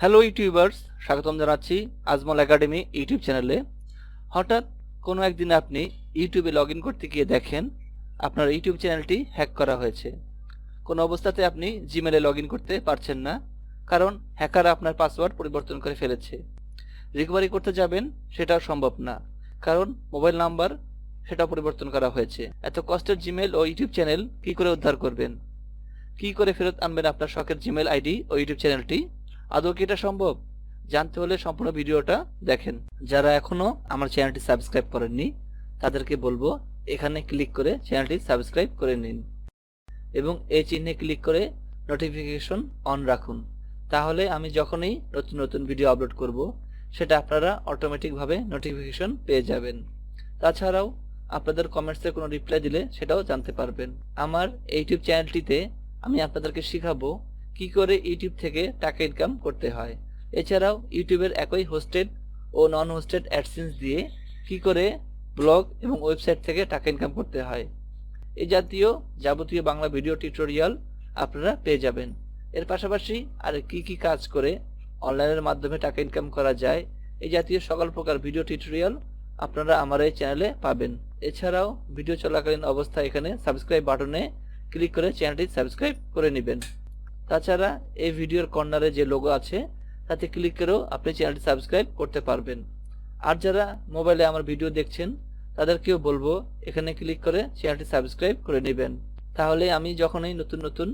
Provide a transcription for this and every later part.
Hello YouTubers স্বাগতম জানাচ্ছি Ajmal academy YouTube চ্যানেলে। হঠাৎ কোনো একদিন আপনি ইউটিউবে লগ ইন করতে গিয়ে দেখেন আপনার ইউটিউব চ্যানেলটি হ্যাক করা হয়েছে। কোনো অবস্থাতে আপনি জিমেলে লগ ইন করতে পারছেন না, কারণ হ্যাকার আপনার পাসওয়ার্ড পরিবর্তন করে ফেলেছে। রিকভারি করতে যাবেন সেটাও সম্ভব না, কারণ মোবাইল নাম্বার সেটা পরিবর্তন করা হয়েছে। এত কষ্টের জিমেল ও ইউটিউব চ্যানেল কি করে উদ্ধার করবেন? কি করে ফেরত আনবেন আপনার শখের জিমেল আইডি ও ইউটিউব চ্যানেলটি? আদৌ কি এটা সম্ভব? জানতে হলে সম্পূর্ণ ভিডিওটা দেখেন। যারা এখনও আমার চ্যানেলটি সাবস্ক্রাইব করেননি, তাদেরকে বলব এখানে ক্লিক করে চ্যানেলটি সাবস্ক্রাইব করে নিন এবং এই চিহ্নে ক্লিক করে নোটিফিকেশন অন রাখুন। তাহলে আমি যখনই নতুন নতুন ভিডিও আপলোড করব, সেটা আপনারা অটোমেটিকভাবে নোটিফিকেশন পেয়ে যাবেন। তাছাড়াও আপনাদের কমেন্টসে কোনো রিপ্লাই দিলে সেটাও জানতে পারবেন। আমার ইউটিউব চ্যানেলটিতে আমি আপনাদেরকে শিখাবো কি করে ইউটিউব থেকে টাকা ইনকাম করতে হয়? এছাড়াও ইউটিউবের একই হোস্টেড ও নন হোস্টেড অ্যাডসেন্স দিয়ে কি করে ব্লগ এবং ওয়েবসাইট থেকে টাকা ইনকাম করতে হয়? এই জাতীয় যাবতীয় বাংলা ভিডিও টিউটোরিয়াল আপনারা পেয়ে যাবেন। এর পাশাপাশি আর কি কি কাজ করে অনলাইনের মাধ্যমে টাকা ইনকাম করা যায় এই জাতীয় সকল প্রকার ভিডিও টিউটোরিয়াল আপনারা আমার এই চ্যানেলে পাবেন। এছাড়াও ভিডিও চলাকালীন অবস্থা এখানে সাবস্ক্রাইব বাটনে ক্লিক করে চ্যানেলটি সাবস্ক্রাইব করে নেবেন। তাছাড়া এই ভিডিওর কর্নারে যে লোগো আছে, তাতে ক্লিক করেও আপনি চ্যানেলটি সাবস্ক্রাইব করতে পারবেন। আর যারা মোবাইলে আমার ভিডিও দেখছেন, তাদেরকেও বলব, এখানে ক্লিক করে চ্যানেলটি সাবস্ক্রাইব করে নেবেন। তাহলে আমি যখনই নতুন নতুন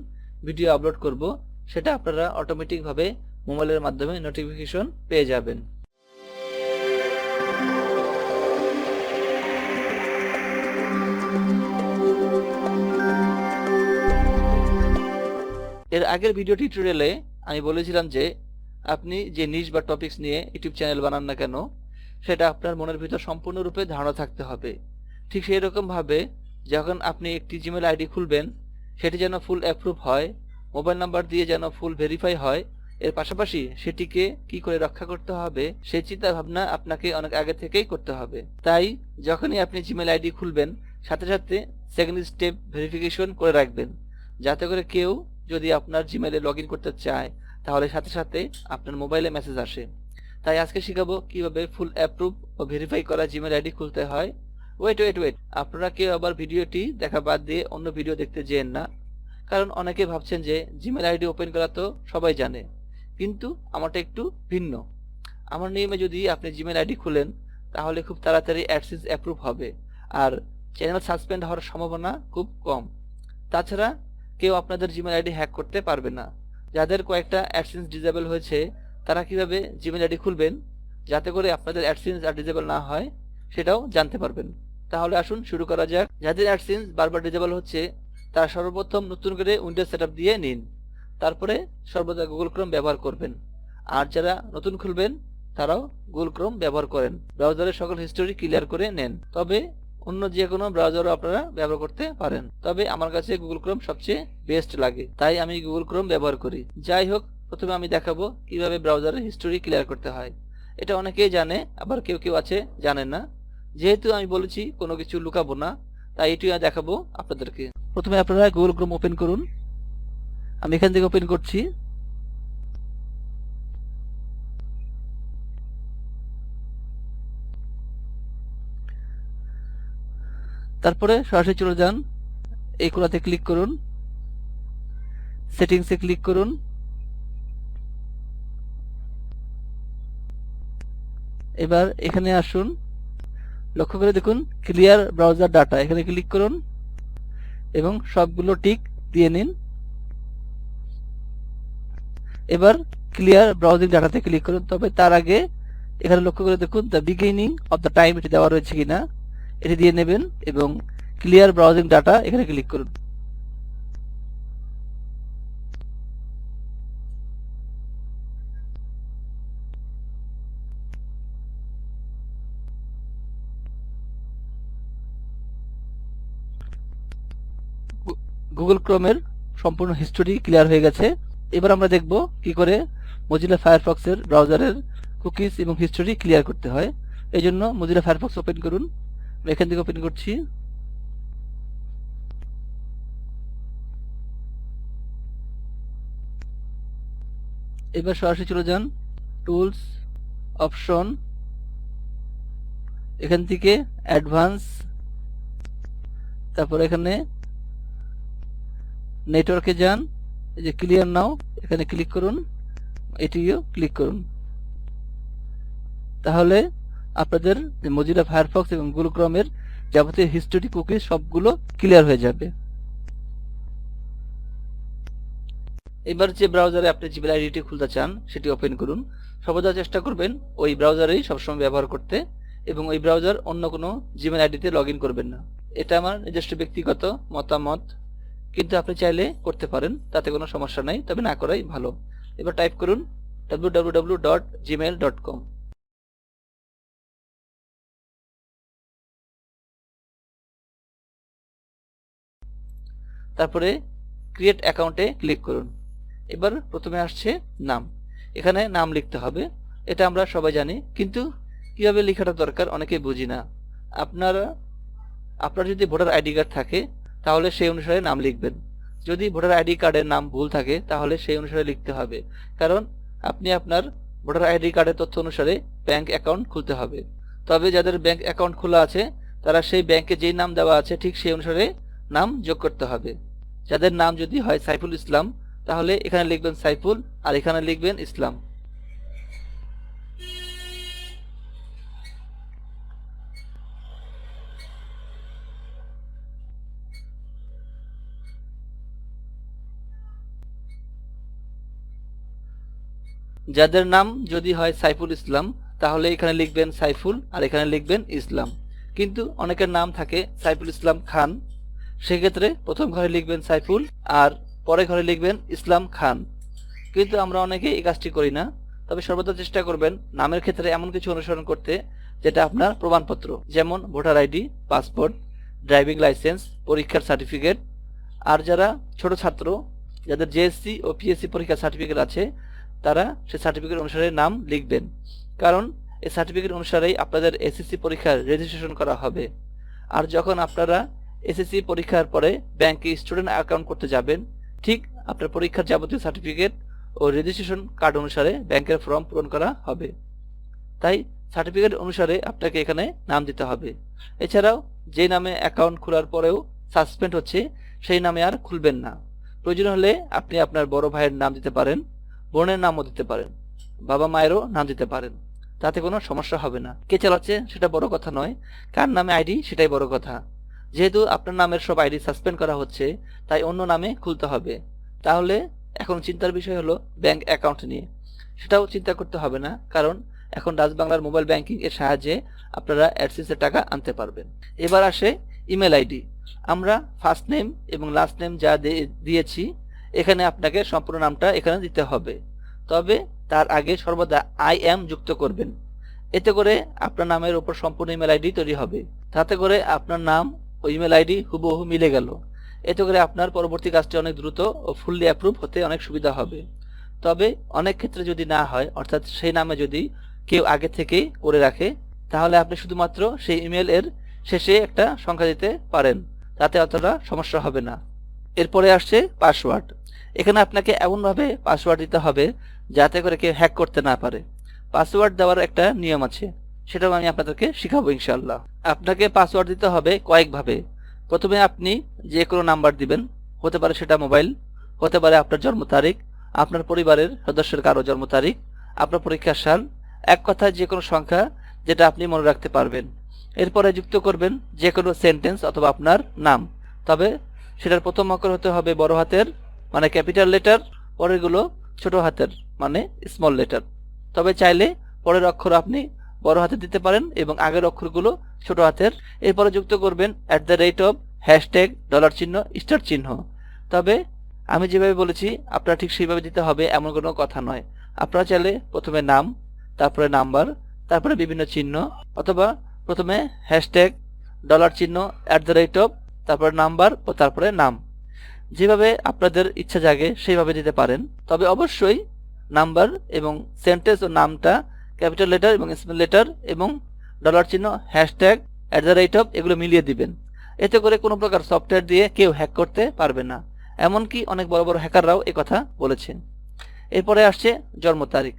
ভিডিও আপলোড করব, সেটা আপনারা অটোমেটিকভাবে মোবাইলের মাধ্যমে নোটিফিকেশন পেয়ে যাবেন। এর আগের ভিডিও টিউটোরিয়ালে আমি বলেছিলাম যে, আপনি যে নিজ বা টপিকস নিয়ে ইউটিউব চ্যানেল বানান না কেন, সেটা আপনার মনের ভিতর সম্পূর্ণরূপে ধারণা থাকতে হবে। ঠিক সেই রকমভাবে যখন আপনি একটি জিমেল আইডি খুলবেন, সেটি যেন ফুল অ্যাপ্রুভ হয় মোবাইল নাম্বার দিয়ে যেন ফুল ভেরিফাই হয়, এর পাশাপাশি সেটিকে কি করে রক্ষা করতে হবে সেই চিন্তা ভাবনা আপনাকে অনেক আগে থেকেই করতে হবে। তাই যখনই আপনি জিমেল আইডি খুলবেন, সাথে সাথে সেকেন্ড স্টেপ ভেরিফিকেশন করে রাখবেন, যাতে করে কেউ যদি আপনার জিমেলে লগ করতে চায়, তাহলে সাথে সাথে আপনার মোবাইলে মেসেজ আসে। তাই আজকে শিখাবো কীভাবে ফুল অ্যাপ্রুভ ও ভেরিফাই করা জিমেল আইডি খুলতে হয়। ওয়েট ওয়েট ওয়েট আপনারা কেউ আবার ভিডিওটি দেখা বাদ দিয়ে অন্য ভিডিও দেখতে যেন না। কারণ অনেকে ভাবছেন যে জিমেল আইডি ওপেন করা তো সবাই জানে, কিন্তু আমারটা একটু ভিন্ন। আমার নিয়মে যদি আপনি জিমেল আইডি খুলেন, তাহলে খুব তাড়াতাড়ি অ্যাডসেন্স অ্যাপ্রুভ হবে। আর চ্যানেল সাসপেন্ড হওয়ার সম্ভাবনা খুব কম। তাছাড়া কেউ আপনাদের জিমেল আইডি হ্যাক করতে পারবে না। যাদের কয়েকটা অ্যাডসেন্স ডিজেবল হয়েছে, তারা কীভাবে জিমেল আইডি খুলবেন? যাতে করে আপনাদের অ্যাডসেন্স আর ডিজেবল না হয়, সেটাও জানতে পারবেন। তাহলে আসুন, শুরু করা যাক। যাদের অ্যাডসেন্স বারবার ডিজেবল হচ্ছে, তারা সর্বপ্রথম নতুন করে উইন্ডোজ সেট দিয়ে নিন। তারপরে সর্বদা গুগল ক্রোম ব্যবহার করবেন। আর যারা নতুন খুলবেন, তারাও গুগল ক্রোম ব্যবহার করেন। ব্রাউজারের সকল হিস্টোরি ক্লিয়ার করে নেন। তবে অন্য যে কোনো ব্রাউজারও আপনারা ব্যবহার করতে পারেন। তবে আমার কাছে গুগল ক্রোম সবচেয়ে বেস্ট লাগে। তাই আমি গুগল ক্রোম ব্যবহার করি। যাই হোক, প্রথমে আমি দেখাবো কীভাবে ব্রাউজারের হিস্টোরি ক্লিয়ার করতে হয়। এটা অনেকেই জানে, আবার কেউ কেউ আছে জানেন না। যেহেতু আমি বলেছি, কোনো কিছু লুকাবো না, তাই এটি দেখাবো আপনাদেরকে। প্রথমে আপনারা গুগল ক্রোম ওপেন করুন। আমি এখান থেকে ওপেন করছি। তারপরে সরাসরি চলে যান। এই কোলাতে ক্লিক করুন। সেটিংসে ক্লিক করুন। এবার এখানে আসুন। লক্ষ্য করে দেখুন ক্লিয়ার ব্রাউজার ডাটা এখানে ক্লিক করুন এবং সবগুলো টিক দিয়ে নিন। এবার ক্লিয়ার ব্রাউজিং ডাটাতে ক্লিক করুন। তবে তার আগে এখানে লক্ষ্য করে দেখুন the beginning of the time এটি দেওয়া রয়েছে কিনা। এটি দিয়ে নেবেন এবং ক্লিয়ার ব্রাউজিং ডাটা এখানে ক্লিক করুন। গুগল ক্রোমের সম্পূর্ণ হিস্টোরি ক্লিয়ার হয়ে গেছে। এবার আমরা দেখব কি করে মজিলা ফায়ারফক্সের ব্রাউজারের কুকিজ এবং হিস্টোরি ক্লিয়ার করতে হয়। এই জন্য মজিলা ফায়ারফক্স ওপেন করুন। এখান থেকে ওপেন করছি। এবার সরাসরি চলে যান। টুলস অপশন এখান থেকে অ্যাডভান্স তারপর এখানে নেটওয়ার্কে যান। এই যে ক্লিয়ার নাও এখানে ক্লিক করুন। এটিও ক্লিক করুন। তাহলে আপনাদের মজিলা ফায়ারফক্স এবং গুগল ক্রমের যাবতীয় হিস্টোরি কুকি সবগুলো ক্লিয়ার হয়ে যাবে। এবার যে ব্রাউজারে আপনি জিমেল আইডিটি খুলতে চান, সেটি ওপেন করুন। সর্বদা চেষ্টা করবেন ওই ব্রাউজারেই সবসময় ব্যবহার করতে এবং ওই ব্রাউজার অন্য কোনো জিমেল আইডিতে লগ করবেন না। এটা আমার নিজস্ব ব্যক্তিগত মতামত, কিন্তু আপনি চাইলে করতে পারেন, তাতে কোনো সমস্যা নাই, তবে না করাই ভালো। এবার টাইপ করুন www.gmail.com তারপরে ক্রিয়েট অ্যাকাউন্টে ক্লিক করুন। এবার প্রথমে আসছে নাম। এখানে নাম লিখতে হবে। এটা আমরা সবাই জানি, কিন্তু কীভাবে লেখাটা দরকার অনেকেই বুঝি না। আপনারা, আপনার যদি ভোটার আইডি কার্ড থাকে, তাহলে সেই অনুসারে নাম লিখবেন। যদি ভোটার আইডি কার্ডের নাম ভুল থাকে, তাহলে সেই অনুসারে লিখতে হবে। কারণ আপনি আপনার ভোটার আইডি কার্ডের তথ্য অনুসারে ব্যাংক অ্যাকাউন্ট খুলতে হবে। তবে যাদের ব্যাংক অ্যাকাউন্ট খোলা আছে, তারা সেই ব্যাংকে যেই নাম দেওয়া আছে, ঠিক সেই অনুসারে নাম যোগ করতে হবে। যাদের নাম যদি হয় সাইফুল ইসলাম, তাহলে এখানে লিখবেন সাইফুল আর এখানে লিখবেন ইসলাম। যাদের নাম যদি হয় সাইফুল ইসলাম, তাহলে এখানে লিখবেন সাইফুল আর এখানে লিখবেন ইসলাম। কিন্তু অনেকের নাম থাকে সাইফুল ইসলাম খান সেক্ষেত্রে প্রথম ঘরে লিখবেন সাইফুল আর পরে ঘরে লিখবেন ইসলাম খান। কিন্তু আমরা অনেকে এই কাজটি করি না, তবে সর্বদা চেষ্টা করবেন নামের ক্ষেত্রে এমন কিছু অনুসরণ করতে যেটা আপনার প্রমাণপত্র, যেমন voter ID, passport, driving licence, পরীক্ষার সার্টিফিকেট। আর যারা ছোট ছাত্র, যাদের জেএসসি ও পিএসসি পরীক্ষার সার্টিফিকেট আছে, তারা সে সার্টিফিকেট অনুসারে নাম লিখবেন। কারণ এই সার্টিফিকেট অনুসারেই আপনাদের এসএসসি পরীক্ষার রেজিস্ট্রেশন করা হবে। আর যখন আপনারা এসএসসি পরীক্ষার পরে ব্যাংকে স্টুডেন্ট অ্যাকাউন্ট করতে যাবেন। ঠিক আপনার পরীক্ষার যাবতীয় সার্টিফিকেট ও রেজিস্ট্রেশন কার্ড অনুসারে ব্যাংকের ফর্ম পূরণ করা হবে। তাই সার্টিফিকেট অনুসারে আপনাকে এখানে নাম দিতে হবে। এছাড়াও যে নামে অ্যাকাউন্ট খোলার পরেও সাসপেন্ড হচ্ছে, সেই নামে আর খুলবেন না। প্রয়োজন হলে আপনি আপনার বড় ভাইয়ের নাম দিতে পারেন, বোনের নামও দিতে পারেন, বাবা মায়েরও নাম দিতে পারেন। তাতে কোনো সমস্যা হবে না। কে চালাচ্ছে সেটা বড় কথা নয়। কার নামে আইডি সেটাই বড় কথা। যেহেতু আপনার নামের সব আইডি সাসপেন্ড করা হচ্ছে, তাই অন্য নামে খুলতে হবে। তাহলে এখন চিন্তার বিষয় হলো ব্যাংক অ্যাকাউন্ট নিয়ে। সেটাও চিন্তা করতে হবে না, কারণ এখন রাজবাংলার মোবাইল ব্যাংকিং এর সাহায্যে আপনারা অ্যাডসেন্সের টাকা আনতে পারবেন। এবার আসে ইমেল আইডি। আমরা ফার্স্ট নেম এবং লাস্ট নেম যা দিয়েছি, এখানে আপনাকে সম্পূর্ণ নামটা এখানে দিতে হবে। তবে তার আগে সর্বদা আই এম যুক্ত করবেন। এতে করে আপনার নামের উপর সম্পূর্ণ ইমেল আইডি তৈরি হবে। তাতে করে আপনার নাম ইমেল আইডি হুবহু মিলে গেল। এতে করে আপনার পরবর্তী কাজটি অনেক দ্রুত ও ফুললি অ্যাপ্রুভ হতে অনেক সুবিধা হবে। তবে অনেক ক্ষেত্রে যদি না হয়, অর্থাৎ সেই নামে যদি কেউ আগে থেকে করে রাখে, তাহলে আপনি শুধুমাত্র সেই ইমেল এর শেষে একটা সংখ্যা দিতে পারেন। তাতে অতটা সমস্যা হবে না। এরপরে আসছে পাসওয়ার্ড এখানে আপনাকে এমনভাবে পাসওয়ার্ড দিতে হবে যাতে করে কেউ হ্যাক করতে না পারে। পাসওয়ার্ড দেওয়ার একটা নিয়ম আছে। সেটাও আমি আপনাদেরকে শিখাবো ইনশাল্লাহ আপনাকে পাসওয়ার্ড দিতে হবে কয়েকভাবে। প্রথমে আপনি যে কোনো নাম্বার দিবেন, হতে পারে সেটা মোবাইল হতে পারে আপনার জন্ম তারিখ, আপনার পরিবারের সদস্যের কারও জন্ম তারিখ, আপনার পরীক্ষার সাল, এক কথায় যে কোনো সংখ্যা যেটা আপনি মনে রাখতে পারবেন। এরপরে যুক্ত করবেন যে কোনো সেন্টেন্স অথবা আপনার নাম। তবে সেটার প্রথম অক্ষর হতে হবে বড় হাতের মানে ক্যাপিটাল লেটার পরেরগুলো ছোট হাতের মানে স্মল লেটার তবে চাইলে পরের অক্ষর আপনি বড় হাতে দিতে পারেন এবং আগের অক্ষরগুলো ছোট হাতের। এরপরে যুক্ত করবেন at the rate of hashtag dollar চিহ্ন স্টার চিহ্ন। তবে আমি যেভাবে বলেছি, আপনারা ঠিক সেইভাবে দিতে হবে, এমন কোনো কথা নয়। আপনারা চাইলে প্রথমে নাম, তারপরে নাম্বার, তারপরে বিভিন্ন চিহ্ন, অথবা প্রথমে হ্যাশট্যাগ ডলার চিহ্ন অ্যাট দ্য রেট অফ তারপরে নাম্বার ও তারপরে নাম। যেভাবে আপনাদের ইচ্ছা জাগে, সেইভাবে দিতে পারেন। তবে অবশ্যই নাম্বার এবং সেন্টেন্স ও নামটা ক্যাপিটাল লেটার এবং স্মল লেটার এবং ডলার চিহ্ন hashtag at the rate of এগুলো মিলিয়ে দিবেন। এতে করে কোনো প্রকার সফটওয়্যার দিয়ে কেউ হ্যাক করতে পারবে না। এমনকি অনেক বড় বড় হ্যাকাররাও কথা বলেছেন। এরপরে আসছে জন্ম তারিখ।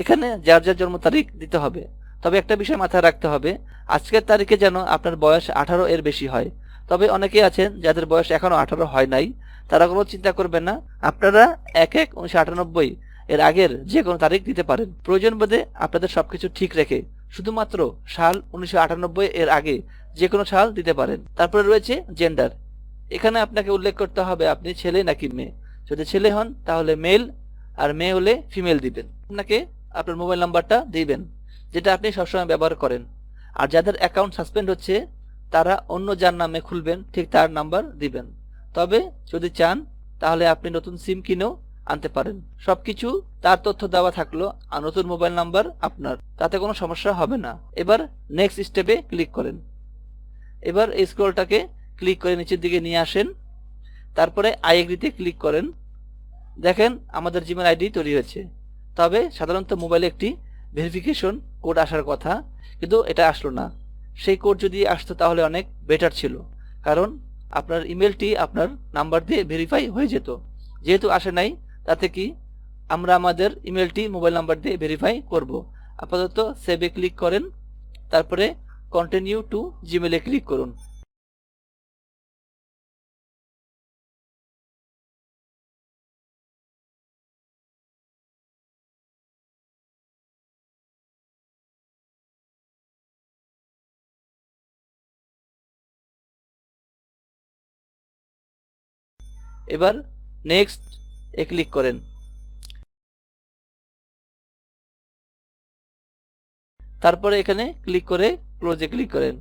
এখানে যার যার জন্ম তারিখ দিতে হবে। তবে একটা বিষয় মাথায় রাখতে হবে, আজকের তারিখে যেন আপনার বয়স আঠারো এর বেশি হয়। তবে অনেকেই আছেন যাদের বয়স এখনও আঠারো হয় নাই, তারা কোনো চিন্তা করবেন না। আপনারা এক এক উনিশশো আটানব্বই এর আগের যে কোনো তারিখ দিতে পারেন। প্রয়োজন বোধে আপনাদের সবকিছু ঠিক রেখে শুধুমাত্র সাল উনিশশো আটানব্বই এর আগে যে কোনো সাল দিতে পারেন। তারপরে রয়েছে জেন্ডার। এখানে আপনাকে উল্লেখ করতে হবে, আপনি ছেলে নাকি মেয়ে? যদি ছেলে হন, তাহলে মেল, আর মেয়ে হলে ফিমেল দিবেন। আপনাকে আপনার মোবাইল নাম্বারটা দিবেন, যেটা আপনি সবসময় ব্যবহার করেন। আর যাদের অ্যাকাউন্ট সাসপেন্ড হচ্ছে, তারা অন্য যার নামে খুলবেন, ঠিক তার নাম্বার দিবেন। তবে যদি চান, তাহলে আপনি নতুন সিম কিনেও আনতে পারেন। সবকিছু তার তথ্য দেওয়া থাকল, আর নতুন মোবাইল নাম্বার আপনার। তাতে কোনো সমস্যা হবে না। এবার নেক্সট স্টেপে ক্লিক করেন। এবার এই স্ক্রলটাকে ক্লিক করে নিচের দিকে নিয়ে আসেন। তারপরে আই এগ্রিতে ক্লিক করেন। দেখেন আমাদের জিমেল আইডি তৈরি হয়েছে। তবে সাধারণত মোবাইলে একটি ভেরিফিকেশন কোড আসার কথা, কিন্তু এটা আসলো না। সেই কোড যদি আসতো তাহলে অনেক বেটার ছিল, কারণ আপনার ইমেলটি আপনার নাম্বার দিয়ে ভেরিফাই হয়ে যেত। যেহেতু আসে নাই তাতে কি? আমরা আমাদের ইমেলটি মোবাইল নাম্বার দিয়ে ভেরিফাই করব। আপাতত সেভে ক্লিক করেন, তারপরে কন্টিনিউ টু জিমেলে ক্লিক করুন। এবার নেক্সট এ ক্লিক করেন। তারপরে এখানে ক্লিক করে ক্লোজে ক্লিক করেন।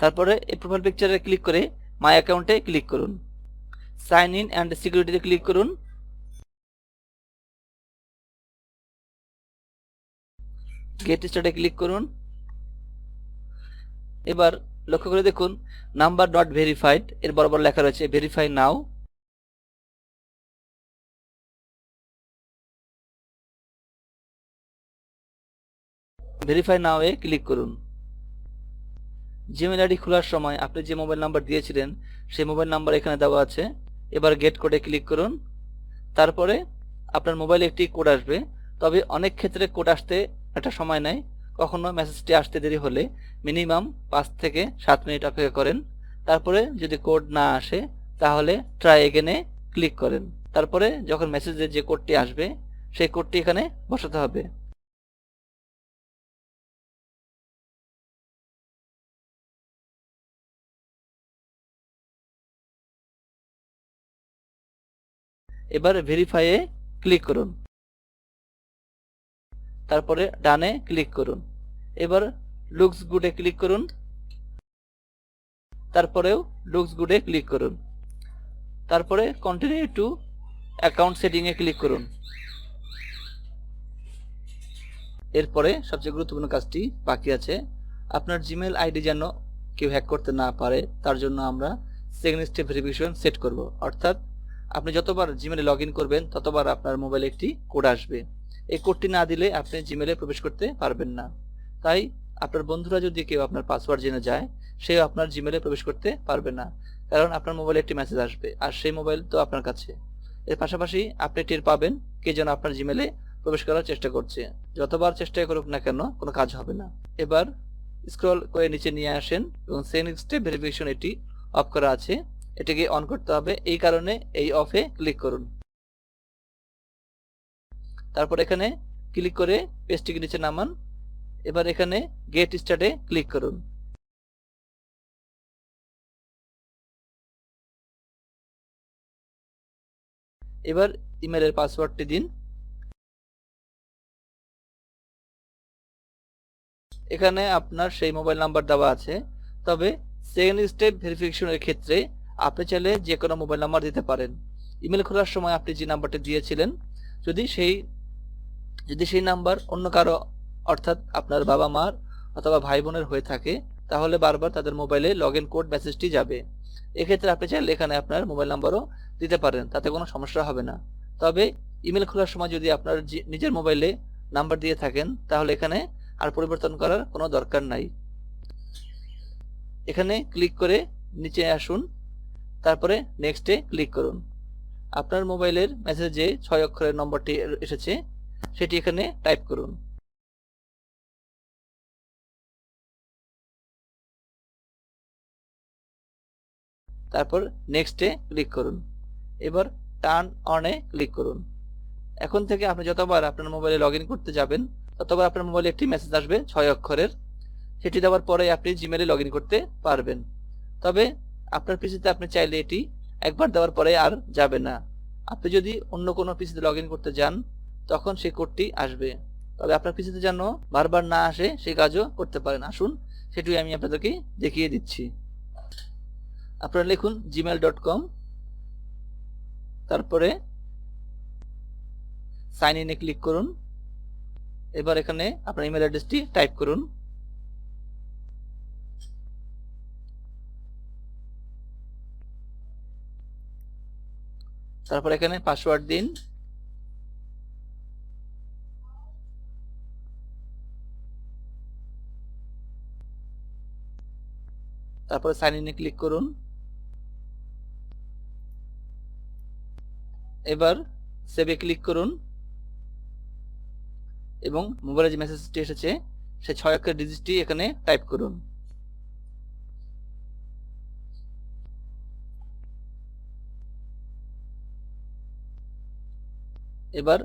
তারপরে এই প্রোফাইল পিকচারে ক্লিক করে মাই অ্যাকাউন্টে ক্লিক করুন। সাইন ইন অ্যান্ড সিকিউরিটিতে ক্লিক করুন। গেট স্টার্টে ক্লিক করুন। এবার লক্ষ্য করে দেখুন নাম্বার ডট ভেরিফাইড এর বরাবর লেখা রয়েছে ভেরিফাই নাও ভেরিফাই নাও এ ক্লিক করুন। জিমেল আইডি খোলার সময় আপনি যে মোবাইল নাম্বার দিয়েছিলেন, সেই মোবাইল নাম্বার এখানে দেওয়া আছে। এবার গেট কোডে ক্লিক করুন। তারপরে আপনার মোবাইলে একটি কোড আসবে। তবে অনেক ক্ষেত্রে কোড আসতে একটা সময় নেয়। কখনো মেসেজটি আসতে দেরি হলে মিনিমাম পাঁচ থেকে সাত মিনিট অপেক্ষা করেন। তারপরে যদি কোড না আসে, তাহলে ট্রাই এগেনে ক্লিক করেন। তারপরে যখন মেসেজের যে কোডটি আসবে, সেই কোডটি এখানে বসাতে হবে। এবার ভেরিফাইয়ে ক্লিক করুন। তারপরে ডানে ক্লিক করুন। এবার লুকস গুডে ক্লিক করুন। তারপরেও লুকস গুডে ক্লিক করুন। তারপরে কন্টিনিউ টু অ্যাকাউন্ট সেটিংয়ে ক্লিক করুন। এরপরে সবচেয়ে গুরুত্বপূর্ণ কাজটি বাকি আছে। আপনার জিমেল আইডি যেন কেউ হ্যাক করতে না পারে, তার জন্য আমরা সেকেন্ড স্টেপ ভেরিফিকেশন সেট করব। অর্থাৎ আপনি যতবার জিমেলে লগ করবেন, ততবার আপনার মোবাইলে একটি কোড আসবে। এই কোডটি না দিলে আপনি জিমেলে প্রবেশ করতে পারবেন না। তাই আপনার বন্ধুরা যদি কেউ আপনার পাসওয়ার্ড জেনে যায়, সেও আপনার জিমেলে প্রবেশ করতে পারবে না। কারণ আপনার মোবাইলে একটি মেসেজ আসবে, আর সেই মোবাইল তো আপনার কাছে। এর পাশাপাশি আপনি টের পাবেন কে যেন আপনার জিমেলে প্রবেশ করার চেষ্টা করছে। যতবার চেষ্টা করুক না কেন, কোনো কাজ হবে না। এবার স্ক্রল করে নিচে নিয়ে আসেন এবং সেকেন্ড স্টেপ ভেরিফিকেশন এটি অফ করা আছে। এটিকে অন করতে হবে। এই কারণে এই অফে ক্লিক করুন। তারপর এখানে ক্লিক করে পেজটিকে নিচে নামান। এবার এখানে গেট স্টার্টে ক্লিক করুন। এবার ইমেলের পাসওয়ার্ডটি দিন। এখানে আপনার সেই মোবাইল নাম্বার দেওয়া আছে। তবে সেকেন্ড স্টেপ ভেরিফিকেশনের ক্ষেত্রে আপনি চাইলে যে কোনো মোবাইল নাম্বার দিতে পারেন। ইমেল খোলার সময় আপনি যে নাম্বারটি দিয়েছিলেন, যদি সেই যদি সেই নাম্বার অন্য কারও, অর্থাৎ আপনার বাবা মার অথবা ভাই বোনের হয়ে থাকে, তাহলে বারবার তাদের মোবাইলে লগ ইন কোড মেসেজটি যাবে। এক্ষেত্রে আপনি চাইলে এখানে আপনার মোবাইল নাম্বারও দিতে পারেন, তাতে কোনো সমস্যা হবে না। তবে ইমেল খোলার সময় যদি আপনার নিজের মোবাইলে নাম্বার দিয়ে থাকেন, তাহলে এখানে আর পরিবর্তন করার কোনো দরকার নাই। এখানে ক্লিক করে নিচে আসুন। তারপরে নেক্সটে ক্লিক করুন। আপনার মোবাইলের মেসেজে ছয় অক্ষরের নম্বরটি এসেছে, সেটি এখানে টাইপ করুন। তারপর নেক্সটে ক্লিক করুন। এবার টার্ন অনে ক্লিক করুন। এখন থেকে আপনি যতবার আপনার মোবাইলে লগ করতে যাবেন, ততবার আপনার মোবাইলে একটি মেসেজ আসবে ছয় অক্ষরের। সেটি দেওয়ার পরে আপনি জিমেলে লগ করতে পারবেন। তবে আপনার পিসিতে আপনি চাইলে এটি একবার দেওয়ার পরে আর যাবে না। আপনি যদি অন্য কোনো পিসিতে লগ করতে যান, তখন সেই কোডটি আসবে। তবে আপনার পিসিতে যেন বারবার না আসে, সেই কাজও করতে পারেন। আসুন সেটি আমি আপনাদেরকে দেখিয়ে দিচ্ছি। আপনারা লিখুন জিমেল ডট কম তারপরে সাইন ইনে ক্লিক করুন। এবার এখানে আপনার ইমেল অ্যাড্রেসটি টাইপ করুন। তারপর এখানে পাসওয়ার্ড দিন। তারপরে সাইন ইনে ক্লিক করুন। এবার সেভে ক্লিক করুন। এবং মোবাইলে যে মেসেজটি এসেছে সেই ছয় অক্ষরের ডিজিটটি এখানে টাইপ করুন। এবার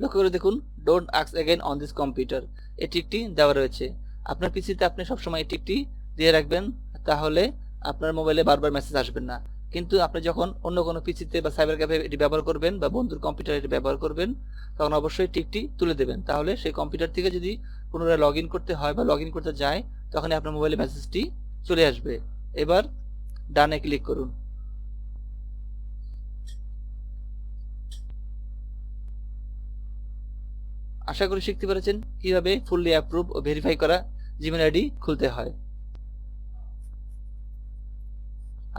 লক্ষ্য করে দেখুন ডোন্ট আক্স এগেন অন দিস কম্পিউটার এটি টিকটি দেওয়া রয়েছে। আপনার পিসিতে আপনি সবসময় এই টিকটি দিয়ে রাখবেন, তাহলে আপনার মোবাইলে বারবার মেসেজ আসবেন না। কিন্তু আপনি যখন অন্য কোনো পিসিতে বা সাইবার ক্যাফে এটি ব্যবহার করবেন বা বন্ধুর কম্পিউটার এটি ব্যবহার করবেন, তখন অবশ্যই টিকটি তুলে দেবেন। তাহলে সেই কম্পিউটার থেকে যদি পুনরায় লগ করতে হয় বা লগ করতে যায় তখন আপনার মোবাইলে মেসেজটি চলে আসবে। এবার ডানে ক্লিক করুন। আশা করি শিখতে পেরেছেন কীভাবে ফুললি অ্যাপ্রুভ ও ভেরিফাই করা জিমেল আইডি খুলতে হয়।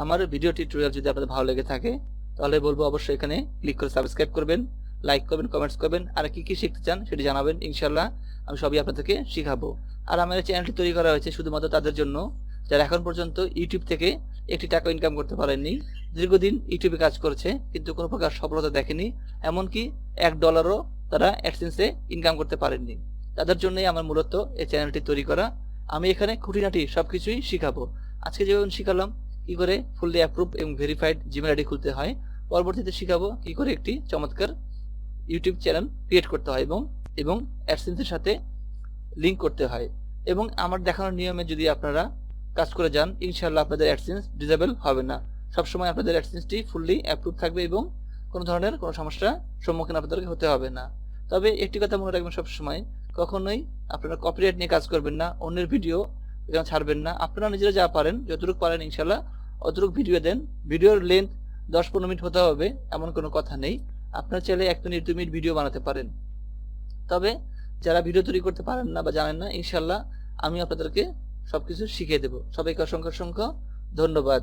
আমার ভিডিও টিউটোরিয়াল যদি আপনাদের ভালো লেগে থাকে, তাহলে বলব অবশ্যই এখানে ক্লিক করে সাবস্ক্রাইব করবেন লাইক করবেন কমেন্টস করবেন, আর কি কি শিখতে চান সেটি জানাবেন ইনশাল্লাহ আমি সবই আপনাদেরকে শিখাবো। আর আমার চ্যানেলটি তৈরি করা হয়েছে শুধুমাত্র তাদের জন্য, যারা এখন পর্যন্ত ইউটিউব থেকে একটি টাকা ইনকাম করতে পারেননি, দীর্ঘদিন ইউটিউবে কাজ করছে, কিন্তু কোনো প্রকার সফলতা দেখেনি, এমনকি এক ডলারও তারা অ্যাডসেন্সে ইনকাম করতে পারেননি। তাদের জন্যই আমার মূলত এই চ্যানেলটি তৈরি করা। আমি এখানে খুঁটিনাটি সব কিছুই শিখাবো। আজকে যেমন শিখালাম কি করে ফুললি অ্যাপ্রুভ এবং ভেরিফাইড জিমেল আইডি খুলতে হয়, পরবর্তীতে শিখাবো কি করে একটি চমৎকার ইউটিউব চ্যানেল ক্রিয়েট করতে হয় এবং এবং অ্যাডসেন্সের সাথে লিঙ্ক করতে হয়। এবং আমার দেখানোর নিয়মে যদি আপনারা কাজ করে যান ইনশাল্লাহ আপনাদের অ্যাডসেন্স ডিজেবল হবে না। সবসময় আপনাদের অ্যাডসেন্সটি ফুললি অ্যাপ্রুভ থাকবে এবং কোনো ধরনের কোনো সমস্যার সম্মুখীন আপনাদেরকে হতে হবে না। তবে একটি কথা মনে রাখবেন সবসময়, কখনোই আপনারা কপিরাইট নিয়ে কাজ করবেন না, অন্যের ভিডিও এখানে ছাড়বেন না। আপনারা নিজেরা যা পারেন, যতটুকু পারেন ইনশাল্লাহ অতটুকু ভিডিও দেন। ভিডিওর লেন্থ দশ পনেরো মিনিট হতে হবে, এমন কোনো কথা নেই। আপনার চাইলে এক মিনিট দু মিনিট ভিডিও বানাতে পারেন। তবে যারা ভিডিও তৈরি করতে পারেন না বা জানেন না ইনশাল্লাহ আমি আপনাদেরকে সবকিছু শিখিয়ে দেবো। সবাইকে অসংখ্য অসংখ্য ধন্যবাদ।